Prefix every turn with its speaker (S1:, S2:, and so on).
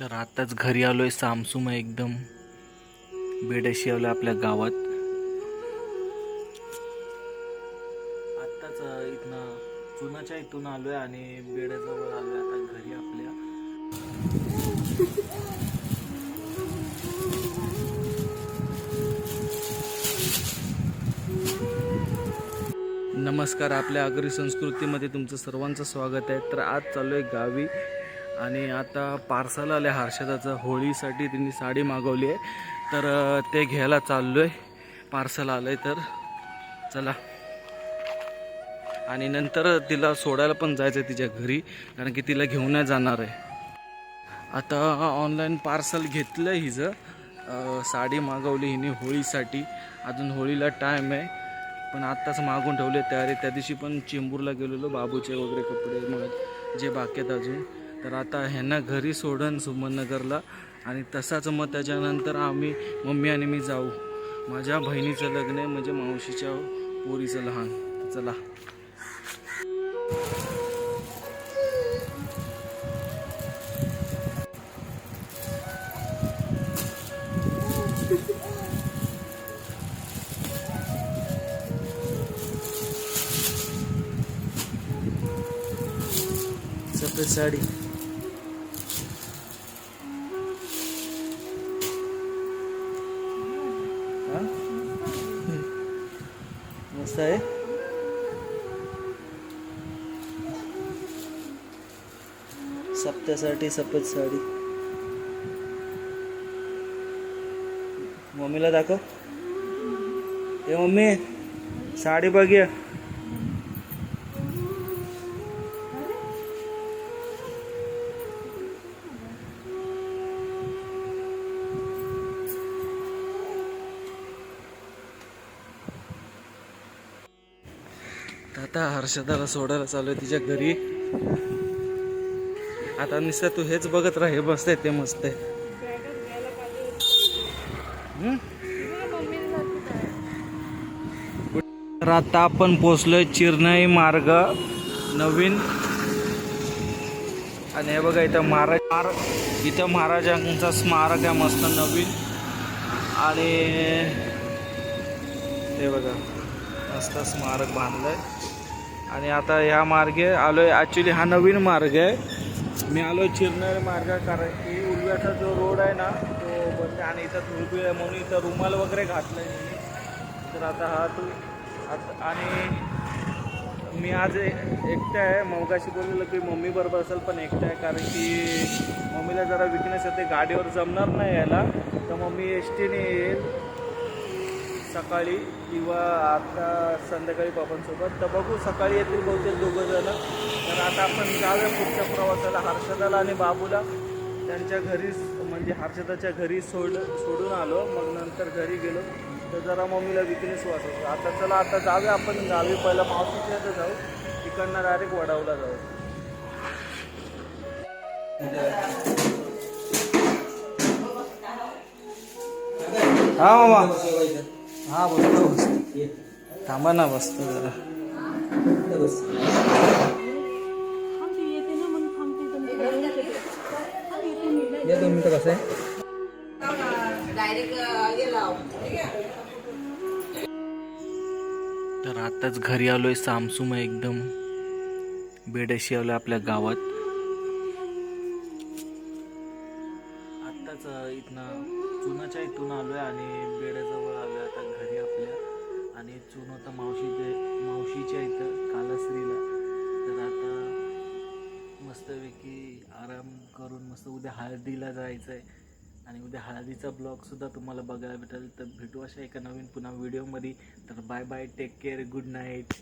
S1: तर आत्ताच घरी आलोय सामसूम आहे एकदम. बेडशी आलोय आपल्या गावात. आत्ताच इथनं चुनाच्या इथून आलो आहे आणि बेड्याजवळ आहे आता घरी आपल्या. नमस्कार आपल्या आगरी संस्कृतीमध्ये तुमचं सर्वांचं स्वागत आहे. तर आज चालू आहे गावी. आणि आता पार्सल आलं आहे हर्षदाचं. होळीसाठी त्यांनी साडी मागवली आहे. तर ते घ्यायला चाललो आहे पार्सल आलं आहे तर. चला. आणि नंतर तिला सोडायला पण जायचं आहे तिच्या घरी कारण की तिला घेऊन नाही जाणार आहे. आता ऑनलाईन पार्सल घेतलं हिचं. साडी मागवली हिने होळीसाठी. अजून होळीला टाईम आहे. पण आत्ताच मागून ठेवले तयारी. त्या दिवशी पण चेंबूरला गेलेलो बाबूचे वगैरे कपडे मग जे बाकी आहेत अजून. तर आता ह्यांना घरी सोडन सुमननगरला. आणि तसाच मग त्याच्यानंतर आम्ही मम्मी आणि मी जाऊ. माझ्या बहिणीचं लग्न आहे म्हणजे मावशीच्या पोरीचं लहान. चला. सफेद साडी. असं आहे. सप्त्यासाठी सफेद साडी. मम्मीला दाखव. ए मम्मी साडी बघ आता हर्षदाला सोडायला चालू आहे तिच्या घरी. आता नुसतं तू हेच बघत राह हे मस्त आहे ते मस्त आहे. तर आता आपण पोचलोय चिरणाई मार्ग नवीन. आणि हे बघा इथं महाराज मार्ग इथं महाराजांचा स्मारक आहे मस्त नवीन. आणि हे बघा. मस्त स्मारक बांधलंय. आणि आता ह्या मार्गे आलोय ॲक्च्युली हा नवीन मार्ग आहे. मी आलोय चिरनाई मार्ग कारण की उलव्याचा जो रोड आहे ना तो बंद आहे. आणि इथं धुळबी आहे म्हणून इथं रुमाल वगैरे घातलाय मी. तर आता हा तू आत- आणि मी आज ए- एकटा आहे. मगाशी बोललेलं की मम्मी बरोबर असेल पण एकटा आहे. कारण की मम्मीला जरा विकनेस येते गाडीवर जमणार नाही यायला तर मम्मी एस टीने येईल. सकाळी किंवा आता संध्याकाळी बाबांसोबत. तर बघू सकाळी येतील बहुतेक दोघं जण. तर आता आपण जाऊया पुढच्या प्रवासाला हर्षदाला आणि बाबूला. त्यांच्या घरी म्हणजे हर्षदाच्या घरी सोड सोडून आलो. मग नंतर घरी गेलो. तर जरा मम्मीला विकनेस वाचवतो आता चला आता जाऊया आपण गावी. पहिला मावशीच्या इथं जाऊ. तिकडनं डायरेक्ट वडावला जाऊ. हा मामा. हा बसतो बसतो. थांबा ना बसतो जरा. तर आताच घरी आलोय सामसूम आहे एकदम. बेडशी आलोय आपल्या गावात. आत्ताच इथनं चुनाच्या इथून आलोय आणि बेड्याजवळ आपल्या आणि चून होतं मावशीचे मावशीच्या इथं कालश्रीला. तर आता मस्तपैकी आराम करून मस्त उद्या हळदीला जायचं आहे आणि उद्या हळदीचा ब्लॉगसुद्धा तुम्हाला बघायला भेटेल. तर भेटू अशा एका नवीन पुन्हा व्हिडिओमध्ये तर bye bye take care good night